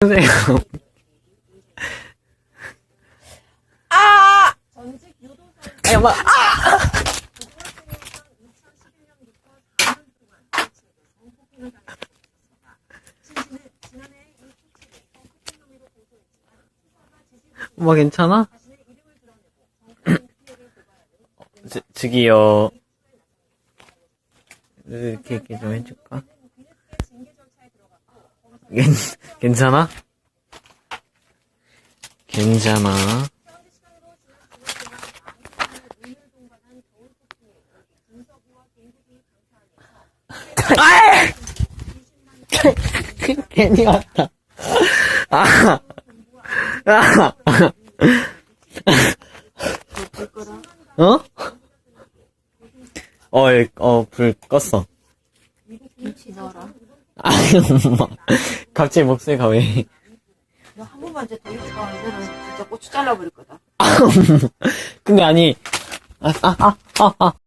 보세요. 아! 아니, 엄마. 엄마 괜찮아? 저, 저기요. 이렇게, 이렇게 좀 해줄까? 괜, 괜찮아? 괜찮아. 아! 괜히 왔다. 아, 아, 어? 어, 예, 어, 불 껐어. 아니, 엄마. 갑자기 목소리가 왜. 너 한 번만 이제 더 일찍 가면 너는 진짜 고추 잘라버릴 거다. 근데 아니, 아, 아, 아, 아, 아.